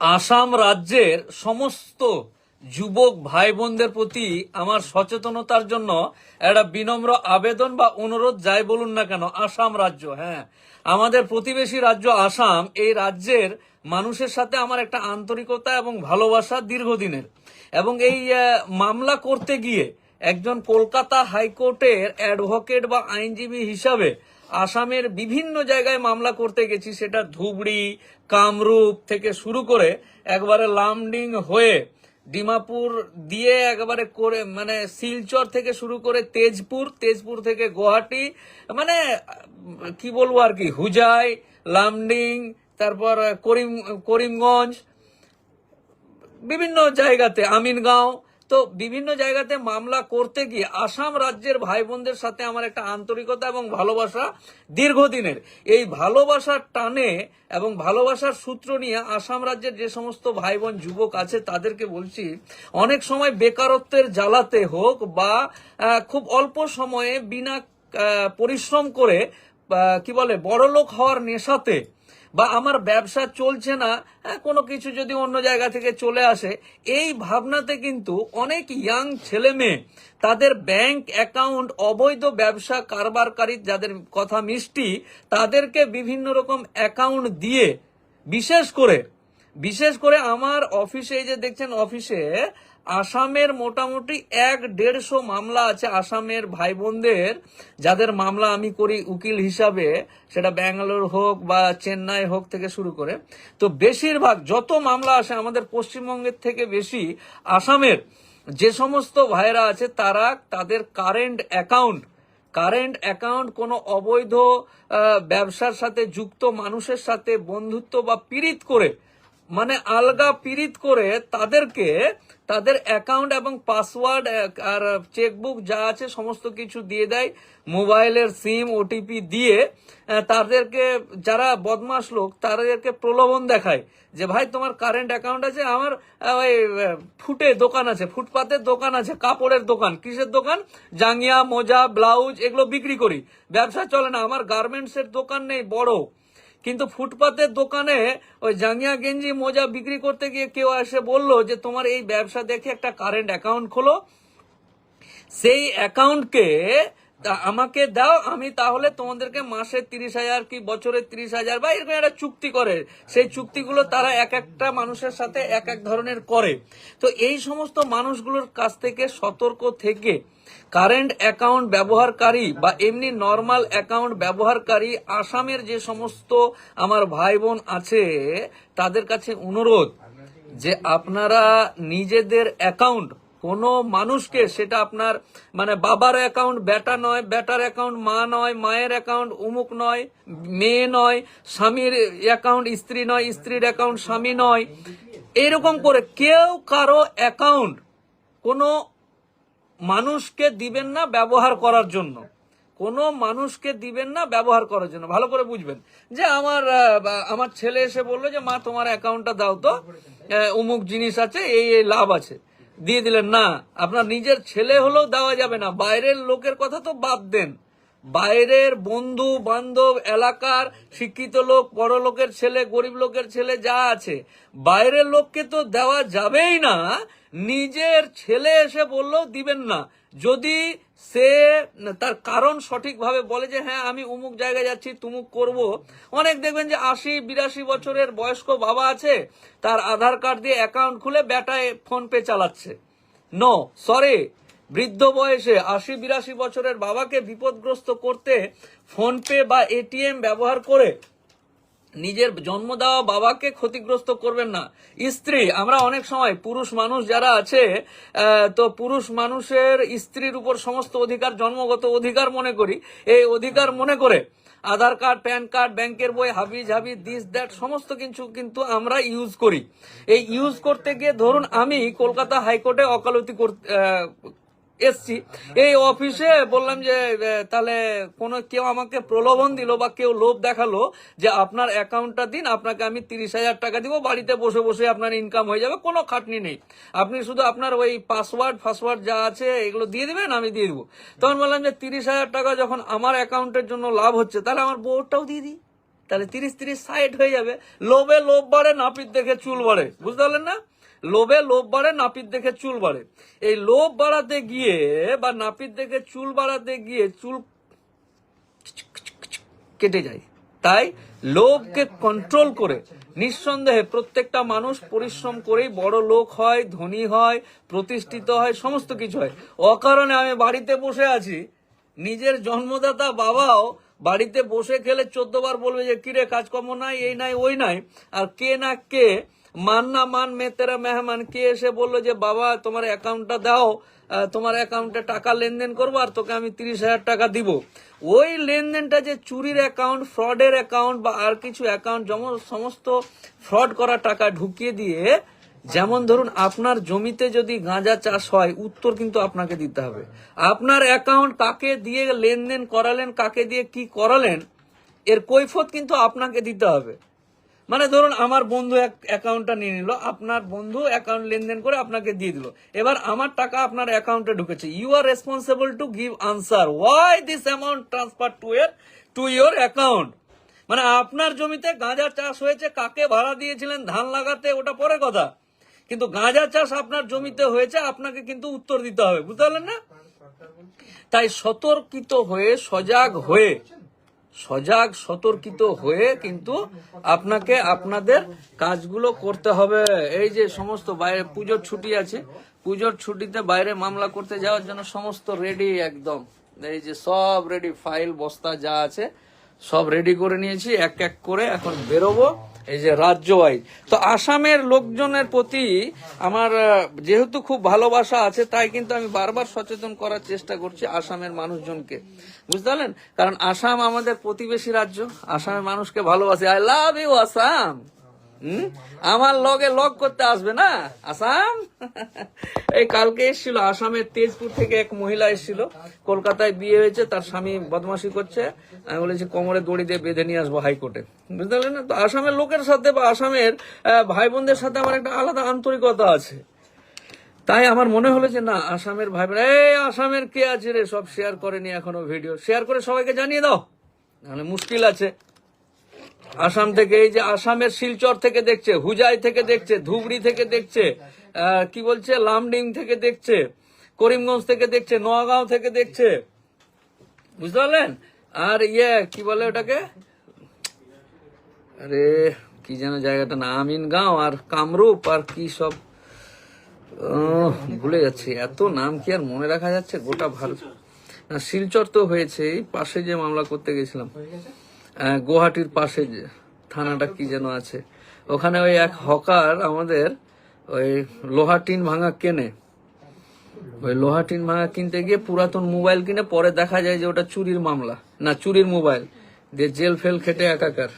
আসাম রাজ্যের সমস্ত যুবক ভাই বোনদের প্রতি আমার সচেতনতার জন্য একটা বিনম্র আবেদন বা অনুরোধ, যাই বলুন না কেন, আসাম রাজ্য হ্যাঁ। আমাদের প্রতিবেশী রাজ্য আসাম, এই রাজ্যের মানুষের সাথে আমার একটা আন্তরিকতা এবং ভালোবাসা দীর্ঘদিনের। এবং এই মামলা করতে গিয়ে একজন কলকাতা হাইকোর্টের অ্যাডভোকেট বা আইনজীবী হিসাবে আসামের বিভিন্ন জায়গায় মামলা করতে গেছি, সেটা ধুবড়ি কামরূপ থেকে শুরু করে একবারে লামডিং হয়ে ডিমাপুর দিয়ে একেবারে করে মানে শিলচর থেকে শুরু করে তেজপুর তেজপুর থেকে গুয়াহাটি মানে কি বলব আর কি, হুজাই, লামডিং, তারপর করিম, করিমগঞ্জ, বিভিন্ন জায়গাতে, আমিনগাঁও তো বিভিন্ন জায়গাতে মামলা করতে গিয়ে আসাম রাজ্যের ভাই বোনদের সাথে আমার একটা আন্তরিকতা এবং ভালোবাসা দীর্ঘদিনের। এই ভালোবাসার টানে এবং ভালোবাসার সূত্র নিয়ে আসাম রাজ্যের যে সমস্ত ভাই বোন যুবক আছে, তাদেরকে বলছি, অনেক সময় বেকারত্বের জ্বালাতে হোক বা খুব অল্প সময়ে বিনা পরিশ্রম করে কি বলে, বড়লোক হওয়ার নেশাতে বা আমার ব্যবসা চলছে না হ্যাঁ, কোনো কিছু যদি অন্য জায়গা থেকে চলে আসে এই ভাবনাতে কিন্তু অনেক ইয়াং ছেলে মেয়ে তাদের ব্যাংক অ্যাকাউন্ট অবৈধ ব্যবসা কারবারকারী যাদের কথা মিষ্টি তাদেরকে বিভিন্ন রকম অ্যাকাউন্ট দিয়ে বিশেষ করে বিশেষ করে আমার অফিসে যে দেখছেন অফিসে আসামের মোটামুটি এক দেড়শো মামলা আছে আসামের ভাই বোনদের যাদের মামলা আমি করি উকিল হিসাবে, সেটা ব্যাঙ্গালোর হোক বা চেন্নাই হোক থেকে শুরু করে। তো বেশিরভাগ যত মামলা আসে আমাদের পশ্চিমবঙ্গের থেকে বেশি, আসামের যে সমস্ত ভাইরা আছে তারা তাদের কারেন্ট অ্যাকাউন্ট কারেন্ট অ্যাকাউন্ট কোনো অবৈধ ব্যবসার সাথে যুক্ত মানুষের সাথে বন্ধুত্ব বা পীড়িত করে মানে আলগা পীড়িত করে তাদেরকে তাদের অ্যাকাউন্ট এবং পাসওয়ার্ড আর চেকবুক যা আছে সমস্ত কিছু দিয়ে দেয়, মোবাইলের সিম ওটিপি দিয়ে তাদেরকে যারা বদমাস লোক, তাদেরকে প্রলোভন দেখায় যে, ভাই, তোমার কারেন্ট অ্যাকাউন্ট আছে, আমার ওই ফুটে দোকান আছে, ফুটপাতের দোকান আছে, কাপড়ের দোকান, কিসের দোকান? জাঙ্গিয়া, মোজা, ব্লাউজ, এগুলো বিক্রি করি। ব্যবসা চলে না, আমার গার্মেন্টসের দোকান নেই, বড়। কিন্তু ফুটপাতের দোকানে ওই জাঙ্গিয়া গেঞ্জি মোজা বিক্রি করতে গিয়ে কেউ এসে বলল যে, তোমার এই ব্যবসা দেখে একটা কারেন্ট অ্যাকাউন্ট খোলো। সেই অ্যাকাউন্টকে আমাকে দাও, আমি তাহলে তোমাদেরকে মাসে তিরিশ হাজার কি বছরে তিরিশ হাজার বা এরকম একটা চুক্তি করে। সেই চুক্তিগুলো তারা এক একটা মানুষের সাথে এক এক ধরনের করে। তো এই সমস্ত মানুষগুলোর কাছ থেকে সতর্ক থেকে কারেন্ট অ্যাকাউন্ট ব্যবহারকারী বা এমনি নর্মাল অ্যাকাউন্ট ব্যবহারকারী আসামের যে সমস্ত আমার ভাই বোন আছে, তাদের কাছে অনুরোধ যে আপনারা নিজেদের অ্যাকাউন্ট, কোনো মানুষকে সেটা আপনার মানে বাবার অ্যাকাউন্ট বেটা নয়, বেটার অ্যাকাউন্ট মা নয়, মায়ের অ্যাকাউন্ট উমুক নয়, মেয়ে নয়, স্বামীর অ্যাকাউন্ট স্ত্রী নয়, স্ত্রীর অ্যাকাউন্ট স্বামী নয়, এরকম করে কেউ কারও অ্যাকাউন্ট, কোনো মানুষকে দিবেন না ব্যবহার করার জন্য। কোনো মানুষকে দিবেন না ব্যবহার করার জন্য। ভালো করে বুঝবেন। যে আমার আমার ছেলে এসে বলল যে, মা, তোমার অ্যাকাউন্টটা দাও তো। অমুক জিনিস আছে, এই এই লাভ আছে। দিয়ে দিলেন, না, আপনার নিজের ছেলে হলেও দেওয়া যাবে না। বাইরের লোকের কথা তো বাদ দেন। বাইরের বন্ধু, বান্ধব, এলাকার শিক্ষিত লোক, বড় লোকের ছেলে, গরিব লোকের ছেলে যা আছে, বাইরের লোককে তো দেওয়া যাবেই না। নিজের ছেলে এসে বললেও দিবেন না। যদি সে তার কারণ সঠিকভাবে বলে যে হ্যাঁ আমি উমুক জায়গায় যাচ্ছি, তুমুক করব। অনেক দেখবেন যে আশি, বিরাশি বছরের বয়স্ক বাবা আছে, তার আধার কার্ড দিয়ে অ্যাকাউন্ট খুলে বেটায় ফোন পে চালাচ্ছে। নো সরি বৃদ্ধ বয়সে আশি বিরাশি বছরের বাবাকে বিপদগ্রস্ত করতে ফোন পে বা এটিএম ব্যবহার করে নিজের জন্ম দেওয়া বাবাকে ক্ষতিগ্রস্ত করবেন না। স্ত্রী, আমরা অনেক সময় পুরুষ মানুষ যারা আছে তো পুরুষ মানুষের স্ত্রীর উপর সমস্ত অধিকার, জন্মগত অধিকার মনে করি। এই অধিকার মনে করে আধার কার্ড, প্যান কার্ড, ব্যাংকের বই, হাবি ঝাবি, দিস, দ্যাট, সমস্ত কিছু কিন্তু আমরা ইউজ করি। এই ইউজ করতে গিয়ে ধরুন আমি কলকাতা হাইকোর্টে ওকালতি করতে এসছি। এই অফিসে বললাম যে তাহলে কোনো কেউ আমাকে প্রলোভন দিল বা কেউ লোভ দেখাল যে আপনার অ্যাকাউন্টটা দিন, আপনাকে আমি তিরিশ হাজার টাকা দিব, বাড়িতে বসে বসে আপনার ইনকাম হয়ে যাবে, কোনো খাটনি নেই। আপনি শুধু আপনার ওই পাসওয়ার্ড ফাসওয়ার্ড যা আছে এগুলো দিয়ে দেবেন, আমি দিয়ে দিব। তখন বললাম যে, তিরিশ হাজার টাকা যখন আমার অ্যাকাউন্টের জন্য লাভ হচ্ছে, তাহলে আমার বউটাও দিয়ে দিই। তাহলে তিরিশ তিরিশ সাইড হয়ে যাবে। লোভে লোভ বাড়ে, নাপিত দেখে চুল বাড়ে। বুঝতে পারলেন না? লোভে লোভ বাড়ে, নাপিত দেখে চুল বাড়ে। এই লোভ বাড়াতে গিয়ে বা নাপিত দেখে চুল বাড়াতে গিয়ে চুল কেটে যায়। তাই লোভকে কন্ট্রোল করে। নিঃসন্দেহে প্রত্যেকটা মানুষ পরিশ্রম করেই বড় লোক হয়, ধনী হয়, প্রতিষ্ঠিত হয়, সমস্ত কিছু হয়। অকারণে আমি বাড়িতে বসে আছি। নিজের জন্মদাতা বাবাও বাড়িতে বসে খেলে চোদ্দ বার বলবে যে, কিরে, কাজকর্ম নাই, এই নাই, ওই নাই। আর কে না কে মান না মান মে তেরা মেহমান। কে এসে বলল যে, বাবা, তোমার অ্যাকাউন্টটা দাও তোমার অ্যাকাউন্টে টাকা লেনদেন করব আর তোকে আমি তিরিশ হাজার টাকা দিব। ওই লেনদেনটা যে চুরির অ্যাকাউন্ট ফ্রডের অ্যাকাউন্ট বা আর কিছু অ্যাকাউন্ট যেমন সমস্ত ফ্রড করা টাকা ঢুকিয়ে দিয়ে, যেমন ধরুন আপনার জমিতে যদি গাঁজা চাষ হয়, উত্তর কিন্তু আপনাকে দিতে হবে। আপনার অ্যাকাউন্ট কাকে দিয়ে লেনদেন করালেন, কাকে দিয়ে কি করালেন, এর কৈফত কিন্তু আপনাকে দিতে হবে। মানে ধরুন আমার বন্ধু এক অ্যাকাউন্টটা নিয়ে নিল, আপনার বন্ধু অ্যাকাউন্ট লেনদেন করে আপনাকে দিয়ে দিল। এবার আমার টাকা আপনার অ্যাকাউন্টে ঢুকেছে। You are responsible to give answer why this amount transfer to uh to your account মানে আপনার জমিতে গাঁজা চাষ হয়েছে, কাকে ভাড়া দিয়েছিলেন, ধান লাগাতে, ওটা পরে কথা। কিন্তু গাঁজা চাষ আপনার জমিতে হয়েছে, আপনাকে কিন্তু উত্তর দিতে হবে। বুঝতে পারলেন না? তাই সতর্কিত হয়ে, সজাগ হয়ে সজাগ, সতর্কিত হয়ে কিন্তু আপনাকে আপনাদের কাজগুলো করতে হবে। এই যে সমস্ত বাইরে পুজোর ছুটি আছে, পুজোর ছুটিতে বাইরে মামলা করতে যাওয়ার জন্য সমস্ত রেডি একদম। এই যে সব রেডি ফাইল বস্তা যা আছে সব রেডি করে নিয়েছি, এক এক করে এখন বেরোবো। এই যে রাজ্য ওয়াইজ তো আসামের লোকজনের প্রতি আমার যেহেতু খুব ভালোবাসা আছে, তাই কিন্তু আমি বারবার সচেতন করার চেষ্টা করছি আসামের মানুষজনকে। বুঝতে পারলেন? কারণ আসাম আমাদের প্রতিবেশী রাজ্য। আসামের মানুষকে ভালোবাসে। I love you Assam hmm? আমার লগে লগ করতে আসবে না? আসাম? এই কালকে এসেছিল, আসামের তেজপুর থেকে এক মহিলা এসেছিল। কলকাতায় বিয়ে হয়েছে, তার স্বামী বদমাশি করছে। আমি বলেছি, কোমরে দড়ি দিয়ে বেঁধে নিয়ে আসব হাইকোর্টে। বুঝতে পারলেন না? তো আসামের লোকের সাথে বা আসামের ভাই বোনদের সাথে আমার একটা আলাদা আন্তরিকতা আছে। তাই আমার মনে হলো যে, না, আসামের ভাই বোন এই আসামের কে আছে রে? সব শেয়ার করেনি এখনও ভিডিও শেয়ার করে সবাইকে জানিয়ে দাও। নাহলে মুশকিল আছে। আসাম থেকে, এই যে আসামের শিলচর থেকে দেখছে, হুজাই থেকে দেখছে, ধুবড়ি থেকে দেখছে কি বলছে, লামডিং থেকে দেখছে, করিমগঞ্জ থেকে দেখছে, নোয়াগাঁও থেকে দেখছে। বুঝতে পারলেন? আর ইয়ে কি বলে ওটাকে? আরে, কি যেন জায়গাটা না আমিনগাঁও আর কামরূপ আর কি সব। ভুলে যাচ্ছে, এত নাম কি আর মনে রাখা যাচ্ছে? গোটা ভারত না শিলচর তো হয়েছে পাশে যে মামলা করতে গেছিলাম। গুয়াহাটির পাশে থানাটা কি যেন আছে। ওখানে ওই এক হকার আমাদের ওই লোহা টিন ভাঙা কেনে। ওই লোহা টিন ভাঙা কিনতে গিয়ে পুরাতন মোবাইল কিনে পরে দেখা যায় যে ওটা চুরির মামলা। না, চুরির মোবাইল। দিয়ে জেল ফেল খেটে একাকার।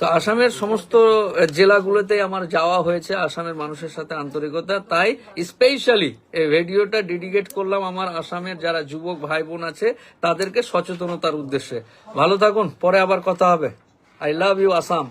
তো আসামের সমস্ত জেলাগুলোতে আমার যাওয়া হয়েছে আসামের মানুষের সাথে আন্তরিকতা। তাই স্পেশালি এই ভিডিওটা ডেডিকেট করলাম আমার আসামের যারা যুবক ভাই বোন আছে, তাদেরকে সচেতনতার উদ্দেশ্যে। ভালো থাকুন, পরে আবার কথা হবে। I love you Assam